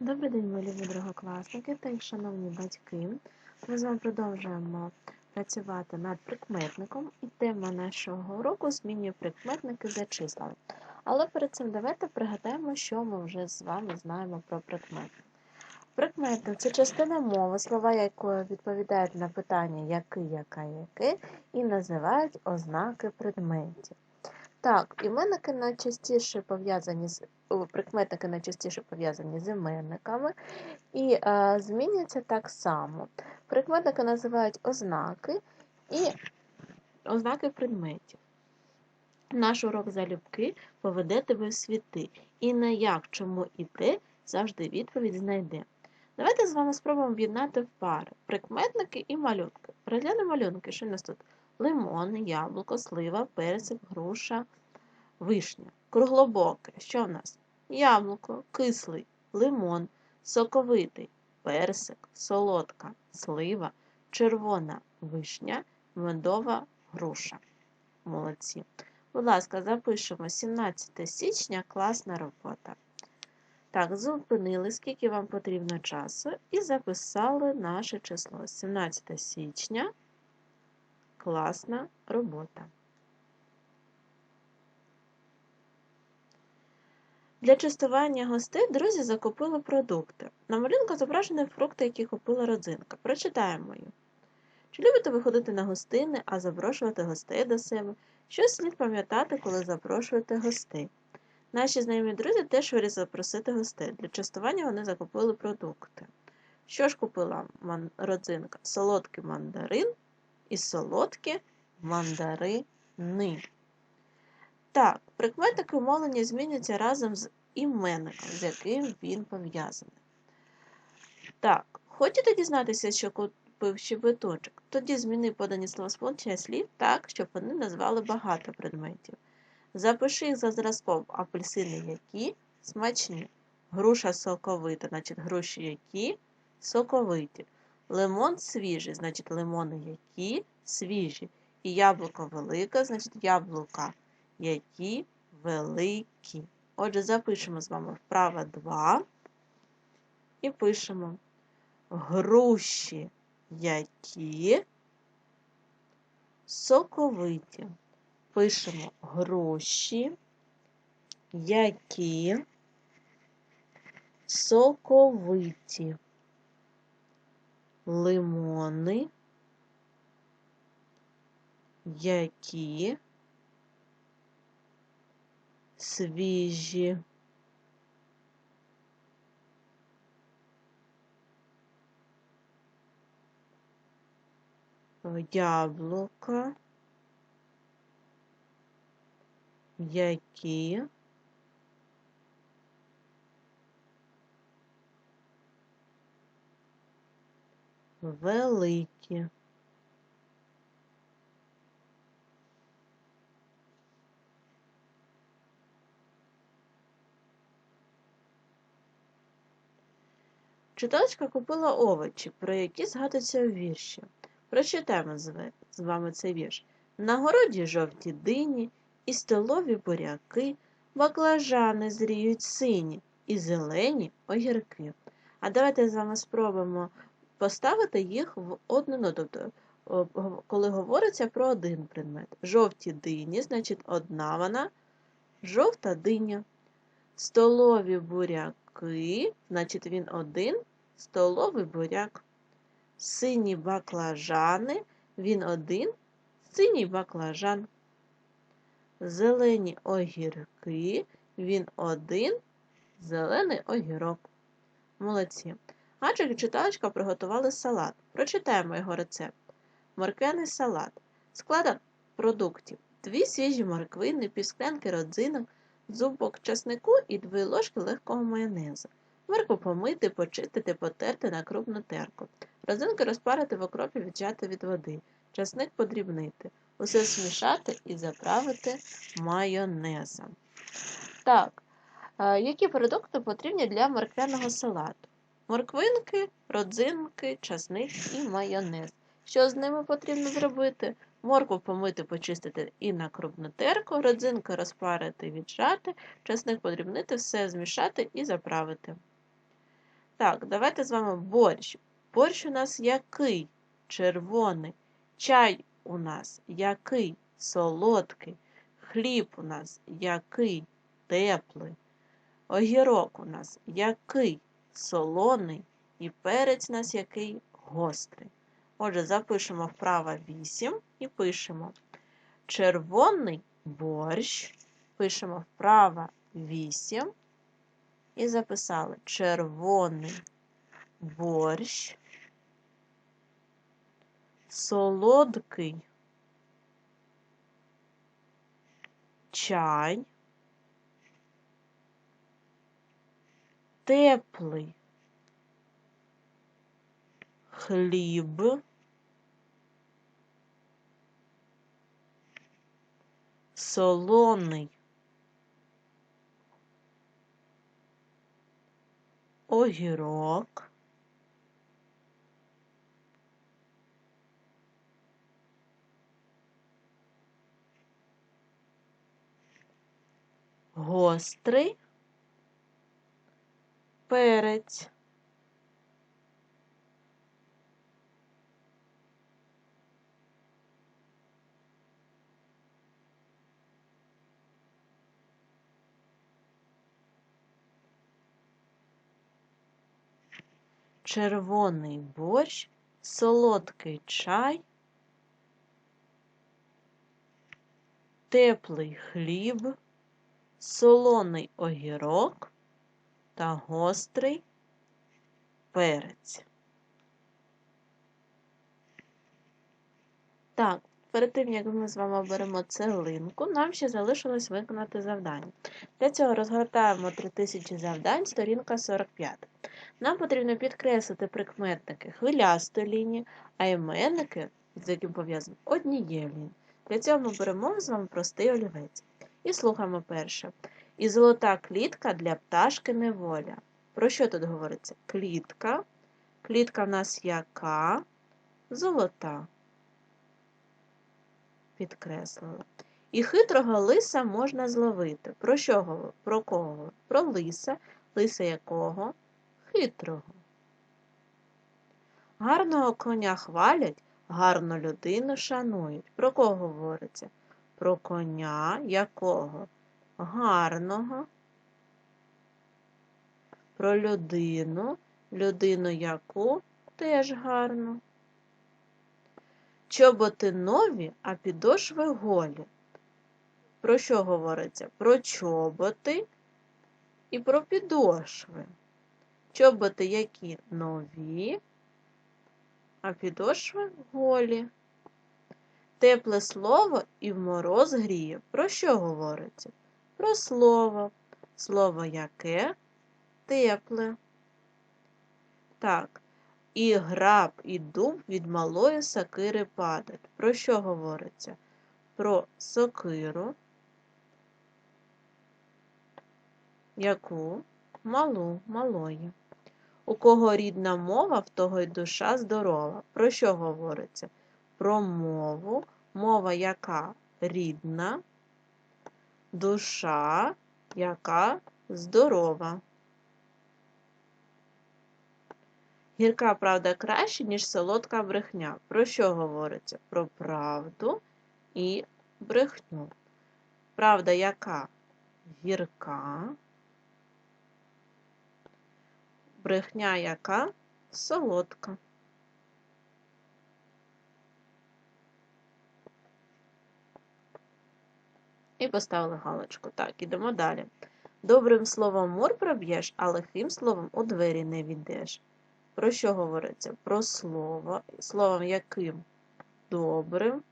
Добрий день, мої любі другокласники та їх шановні батьки. Ми з вами продовжуємо працювати над прикметником, і тема нашого уроку змінює прикметники за числами. Але перед цим давайте пригадаємо, що ми вже з вами знаємо про прикметник. Прикметник це частина мови, слова якої відповідають на питання який, яка, яке, і називають ознаки предметів. Так, іменники найчастіше пов'язані з прикметники найчастіше пов'язані з іменниками і е, змінюються так само. Прикметники називають ознаки і ознаки предметів. Наш урок залюбки поведе тебе в світи. І на як, чому і де завжди відповідь знайде. Давайте з вами спробуємо об'єднати в пари прикметники і малюнки. Переглянемо малюнки, що у нас тут лимон, яблуко, слива, персик, груша, вишня. Круглобоке. Що в нас? Яблуко, кислий, лимон, соковитий, персик, солодка, слива, червона вишня, медова груша. Молодці. Будь ласка, запишемо 17 січня класна робота. Так, зупинили, скільки вам потрібно часу, і записали наше число. 17 січня класна робота. Для частування гостей друзі закупили продукти. На малюнку зображені фрукти, які купила родзинка. Прочитаємо її. Чи любите ви ходити на гостини, а запрошувати гостей до себе? Що слід пам'ятати, коли запрошуєте гостей? Наші знайомі друзі теж вирішили запросити гостей. Для частування вони закупили продукти. Що ж купила родзинка? Солодкий мандарин і солодкі мандарини. Так, прикметники умовлення змінюються разом з іменником, з яким він пов'язаний. Так, хочете дізнатися, що купив щебеточок? Тоді зміни подані словосполучення слів так, щоб вони назвали багато предметів. Запиши їх за зразком апельсини які смачні. Груша соковита, значить груші які соковиті. Лимон свіжий, значить лимони які свіжі. І яблуко велике, значить яблука які великі. Отже, запишемо з вами вправо 2 і пишемо груші, які соковиті. Пишемо груші, які соковиті, лимони, які свіжі. Яблука, які великі. Читачка купила овочі, про які згадуються у вірші. Прочитаємо з вами цей вірш. На городі жовті дині, і столові буряки, баклажани зріють сині і зелені огірки. А давайте з вами спробуємо поставити їх в одну, ну, тобто, коли говориться про один предмет. Жовті дині, значить, одна вона, жовта диня. Столові буряки, значить, він один, столовий буряк. Сині баклажани, він один, синій баклажан. Зелені огірки, він один, зелений огірок. Молодці. Адже читалочка приготували салат. Прочитаємо його рецепт. Морквяний салат. Склад продуктів. Дві свіжі морквини, півсклянки родзинок, зубок часнику і дві ложки легкого майонезу. Морку помити, почистити, потерти на крупну терку. Родзинки розпарити в окропі віджати від води. Часник подрібнити. Усе змішати і заправити майонезом. Так, які продукти потрібні для морквяного салату? Морквинки, родзинки, часник і майонез. Що з ними потрібно зробити? Моркву помити, почистити і на крупну терку, родзинки розпарити, віджати, часник подрібнити, все змішати і заправити. Так, давайте з вами борщ. Борщ у нас який? Червоний. Чай у нас який? Солодкий. Хліб у нас який? Теплий. Огірок у нас який? Солоний. І перець у нас який? Гострий. Отже, запишемо вправо 8 і пишемо. Червоний борщ. Пишемо вправо 8 і записали. Червоний борщ, солодкий чай, теплий хліб, солоний. Огірок, гострий. Перець. Червоний борщ, солодкий чай, теплий хліб, солоний огірок та гострий перець. Так, перед тим, як ми з вами беремо цеглинку, нам ще залишилось виконати завдання. Для цього розгортаємо 3000 завдань, сторінка 45. Нам потрібно підкреслити прикметники хвилястої лінії, а іменники, з яким пов'язані однією лінією. Для цього ми беремо з вами простий олівець. І слухаємо перше. І золота клітка для пташки неволя. Про що тут говориться? Клітка. Клітка в нас яка? Золота. Підкреслили. І хитрого лиса можна зловити. Про що? Про кого? Про лиса. Лиса якого? хитрого. Гарного коня хвалять, гарну людину шанують. Про кого говориться? Про коня якого? Гарного. Про людину, людину яку теж гарну. Чоботи нові, а підошви голі. Про що говориться? Про чоботи і про підошви. Чоботи які нові, а підошви голі. Тепле слово і в мороз гріє. Про що говориться? Про слово. Слово яке? Тепле. Так. І граб, і дуб від малої сокири падають. Про що говориться? Про сокиру, яку малу, малої. У кого рідна мова, в того й душа здорова. Про що говориться? Про мову, мова яка рідна, душа, яка здорова. Гірка правда краще, ніж солодка брехня. Про що говориться? Про правду і брехню. Правда яка гірка. брехня яка солодка. І поставили галочку. Так, ідемо далі. Добрим словом мур проб'єш, а лихим словом у двері не відеш. Про що говориться? Про слово. Словом яким? Добрим.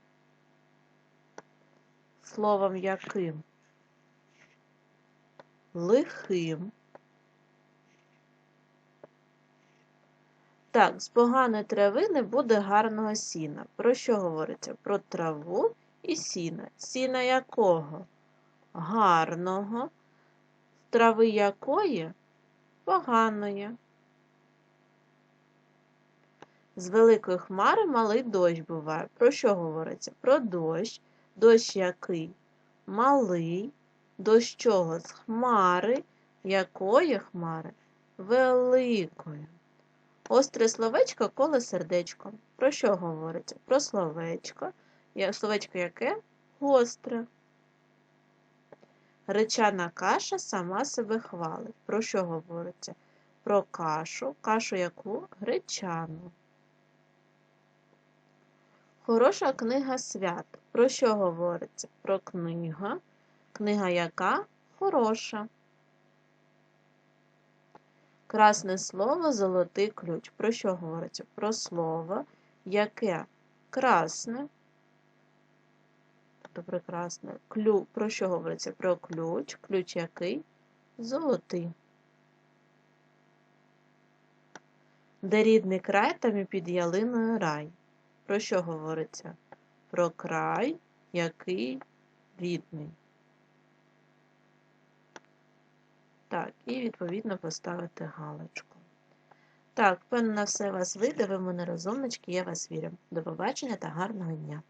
Словом яким? Лихим. Так, з поганої трави не буде гарного сіна. Про що говориться? Про траву і сіна. Сіна якого? Гарного, трави якої? Поганої. З великої хмари малий дощ буває. Про що говориться? Про дощ. Дощ який? Малий. Дощ чого? З хмари. Якої хмари? великою. Остре словечко коле сердечко. Про що говориться? Про словечко. Словечко яке? Гостре. Гречана каша сама себе хвалить. Про що говориться? Про кашу. Кашу яку? Гречану. Хороша книга свят. Про що говориться? Про книга. Книга яка? Хороша. Красне слово золотий ключ. Про що говориться? Про слово, яке красне. Тобто прекрасне. Клю. Про що говориться? Про ключ. Ключ який? Золотий. Де рідний край, там і під ялиною рай. Про що говориться? Про край, який рідний. Так, і відповідно поставити галочку. Так, певно, все вас вийде, ви мене розумнички, я вас вірю. До побачення та гарного дня!